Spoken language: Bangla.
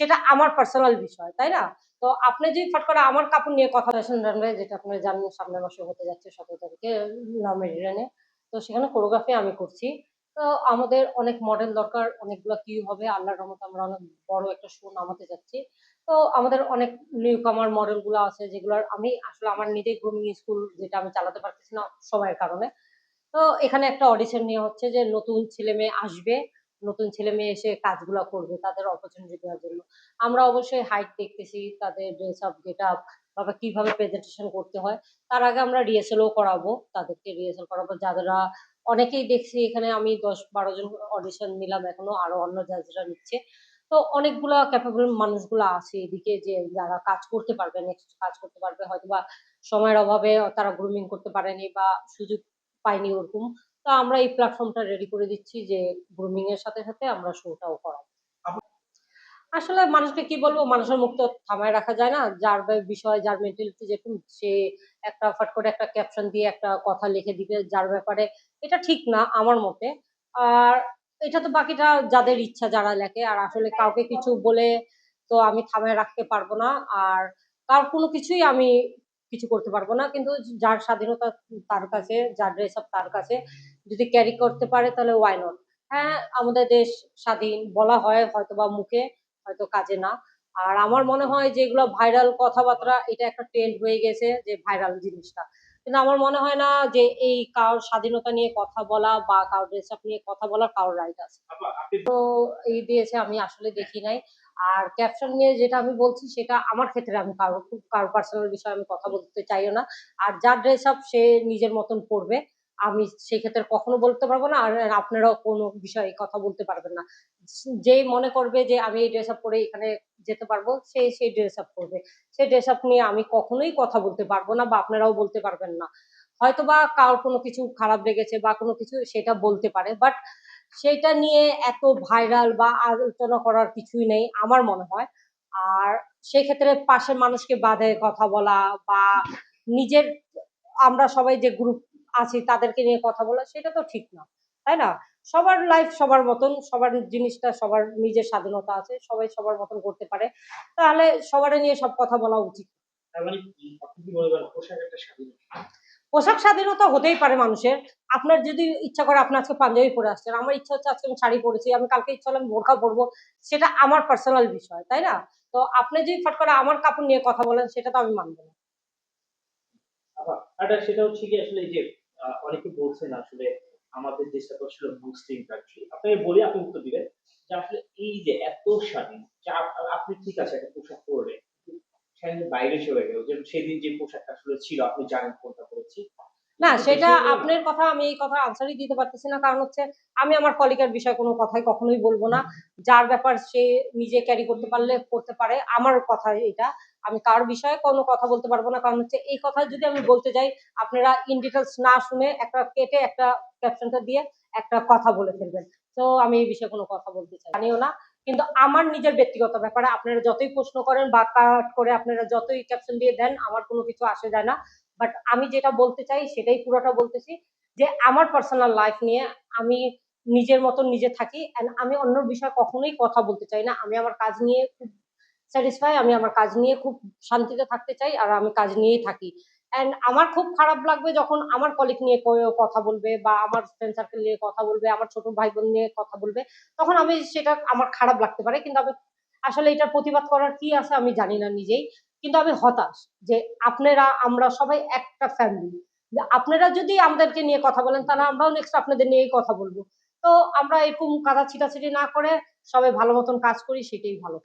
সেটা আমার পার্সোনাল বিষয়, তাই না? তো আপনি যদি ফট করে আমার কাপড় নিয়ে কথা রানওয়ে যেটা আপনারা জানেন সামনের মাসে হতে যাচ্ছে সতেরো তারিখে মেরিডানে তো সেখানে কোরিওগ্রাফি আমি করছি। তো আমাদের অনেক মডেল দরকার, অনেকগুলো কি হবে, আল্লাহর রহমতে আমরা অনেক বড় একটা শো নামাতে যাচ্ছি। তো আমাদের অনেক নিউ কামার মডেলগুলো আছে, যেগুলোর আমি আসলে আমার নিজেই গ্রুমিং স্কুল যেটা আমি চালাতে পারতেছি না সময়ের কারণে। তো এখানে একটা অডিশন নেওয়া হচ্ছে যে নতুন ছেলে মেয়ে আসবে নতুন ছেলে মেয়ে এসে কাজগুলো করবে তাদের অপরচুনিটি দেওয়ার জন্য। আমরা অবশ্যই হাইট দেখতেছি, তাদের ড্রেস আপ গেট আপ বা কীভাবে প্রেজেন্টেশন করতে হয়। তার আগে আমরা রিহার্সেলও করাবো, তাদেরকে রিহার্সেল করাবো। যারা অনেকেই দেখছি এখানে আমি দশ বারো জন অডিশন নিলাম, এখনও আরও অন্য জাজরা নিচ্ছে। তো অনেকগুলা ক্যাপেবল মানুষগুলো আছে এদিকে যে যারা কাজ করতে পারবে নেক্সট কাজ করতে পারবে। হয়তো বা সময়ের অভাবে তারা গ্রুমিং করতে পারেনি বা সুযোগ পায়নি ওরকম। তো আমরা এই প্ল্যাটফর্মটা রেডি করে দিচ্ছি যে গ্রুমিং এর সাথে সাথে আমরা শোটাও করাবো। আসলে মানুষকে কি বলব? মানুষের মুখ তো থামায় রাখা যায় না। যার বিষয়, যার মেন্টালিটি যেরকম, সে একটা ফট করে একটা ক্যাপশন দিয়ে একটা কথা লিখে দিবে, যার ব্যাপারে এটা ঠিক না আমার মতে। আর এটা তো বাকিটা যাদের ইচ্ছা যারা লেখে, আর আসলে কাউকে কিছু বলে তো আমি থামায় রাখতে পারব না। আর কার কোনো কিছুই আমি কিছু করতে পারব না। কিন্তু যার স্বাধীনতা তার কাছে যার ড্রেস আপ তার কাছে যদি ক্যারি করতে পারে তাহলে ওয়াই নট হ্যাঁ আমাদের দেশ স্বাধীন বলা হয় হয়তো বা মুখে হয়তো কাজে না। আর আমার মনে হয় যে এগুলো ভাইরাল কথাবার্তা এটা একটা ট্রেন্ড হয়ে গেছে যে ভাইরাল জিনিসটা। কিন্তু আমার মনে হয় না যে এই কারোর স্বাধীনতা নিয়ে কথা বলা বা কারোর ড্রেস আপ নিয়ে কথা বলার কারোর রাইট আছে। তো এই দিয়েছে আমি আসলে দেখি নাই। আর ক্যাপশন নিয়ে যেটা আমি বলছি, সেটা আমার ক্ষেত্রে আমি কারও কারও পার্সোনাল বিষয়ে আমি কথা বলতে চাইও না। আর যার ড্রেস আপ সে নিজের মতন পড়বে আমি সেক্ষেত্রে কখনো বলতে পারব না, আর আপনারাও কোনো বিষয়ে কথা বলতে পারবেন না। যেই মনে করবে যে, আমি এই ড্রেস আপ পরে এখানে যেতে পারব, সে সেই ড্রেস আপ করবে সেই ড্রেস আপ নিয়ে আমি কখনোই কথা বলতে পারব না বা আপনারাও বলতে পারবেন না। হয়তো বা কারোর কোনো কিছু খারাপ লেগেছে বা কোনো কিছু সেটা বলতে পারে বাট সেটা নিয়ে এত ভাইরাল বা আলোচনা করার কিছুই নেই, আমার মনে হয়। আর সেক্ষেত্রে পাশের মানুষকে বাধে কথা বলা বা নিজের, আমরা সবাই যে গ্রুপ আছি তাদেরকে নিয়ে কথা বলা, সেটা তো ঠিক না, তাই না? সবার লাইফ সবার মতন, সবার জিনিসটা সবার নিজের স্বাধীনতা আছে, সবাই সবার মতন করতে পারে। তাহলে সবার নিয়ে সব কথা বলা উচিত। আপনি পোশাক স্বাধীনতা হতেই পারে মানুষের। আপনার যদি ইচ্ছা করে আপনি আজকে পাঞ্জাবি পরে আসছেন, আমার ইচ্ছা হচ্ছে আজকে আমি শাড়ি পরেছি, আমি কালকে ইচ্ছা হলে আমি বোরখা পরবো, সেটা আমার পার্সোনাল বিষয়, তাই না? তো আপনি যদি ফট করে আমার কাপড় নিয়ে কথা বলেন, সেটা তো আমি মানবো না। আরেকটা সেটা কি আসলে যে অনেকে বলছেন আসলে আমাদের দেশটা তো আসলে মুসলিম কান্ট্রি আপনাকে বলি, আপনি উত্তর দিবেন যে আসলে এই যে এত স্বাধীন যা আপনি ঠিক আছে, একটা পোশাক পরলে স্বাধীন বাইরে চলে গেল, যে সেদিন যে পোশাকটা আসলে ছিল, আপনি জানেন কোনটা পরেছি না সেটা আপনার কথা আমি এই কথা আনসারই দিতে পারতেছি না। কারণ হচ্ছে আমি আমার কলিগের বিষয়ে কোনো কথাই কখনোই বলব না। যার ব্যাপার সে নিজে ক্যারি করতে পারলে করতে পারে। আমার কথা এটা। আমি কার বিষয়ে কোনো কথা বলতে পারব না। কারণ হচ্ছে এই কথা যদি আমি বলতে যাই আপনারা ইন ডিটেলস না শুনে একটা কেটে একটা ক্যাপশনটা দিয়ে একটা কথা বলে ফেলবেন। তো আমি এই বিষয়ে কোনো কথা বলতে চাই জানিও না। কিন্তু আমার নিজের ব্যক্তিগত ব্যাপারে আপনারা যতই প্রশ্ন করেন বা কাট করে আপনারা যতই ক্যাপশন দিয়ে দেন আমার কোনো কিছু আসে যায় না। বাট আমি যেটা বলতে চাই, সেটাই পুরোটা বলতেছি যে আমার পার্সোনাল লাইফ নিয়ে আমি নিজের মতন নিজে থাকি অ্যান্ড আমি অন্য বিষয়ে কখনোই কথা বলতে চাই না। আমি আমার কাজ নিয়ে খুব স্যাটিসফাই আমি আমার কাজ নিয়ে খুব শান্তিতে থাকতে চাই আর আমি কাজ নিয়েই থাকি। অ্যান্ড আমার খুব খারাপ লাগবে যখন আমার কলিগ নিয়ে কথা বলবে বা আমার ফ্রেন্ড সার্কেল নিয়ে কথা বলবে, আমার ছোট ভাই বোন নিয়ে কথা বলবে, তখন আমি সেটা আমার খারাপ লাগতে পারে। কিন্তু আমি আসলে এটার প্রতিবাদ করার কি আছে আমি জানি না নিজেই। কিন্তু আমি হতাশ যে আপনারা, আমরা সবাই একটা ফ্যামিলি আপনারা যদি আমাদেরকে নিয়ে কথা বলেন, তাহলে আমরাও নেক্সট আপনাদের নিয়েই কথা বলব। তো আমরা এরকম কাদা ছিটাছিটি না করে সবাই ভালো মতন কাজ করি, সেটাই ভালো।